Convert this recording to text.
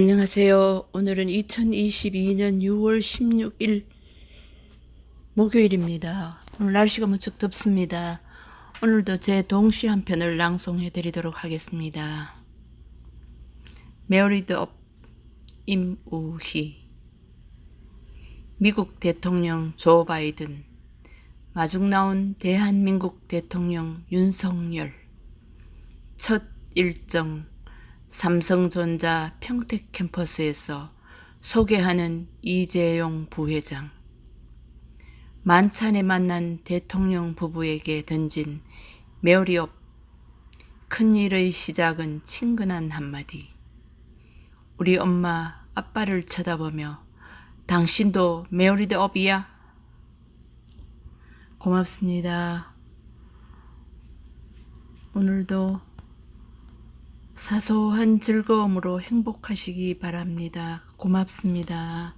안녕하세요. 오늘은 2022년 6월 16일 목요일입니다. 오늘 날씨가 무척 덥습니다. 오늘도 제 동시 한 편을 낭송해 드리도록 하겠습니다. 메어리드 업 임우희 미국 대통령 조 바이든 마중 나온 대한민국 대통령 윤석열 첫 일정 삼성전자 평택 캠퍼스에서 소개하는 이재용 부회장. 만찬에 만난 대통령 부부에게 던진 메어리업. 큰일의 시작은 친근한 한마디. 우리 엄마, 아빠를 쳐다보며 당신도 메어리드업이야? 고맙습니다. 오늘도 사소한 즐거움으로 행복하시기 바랍니다. 고맙습니다.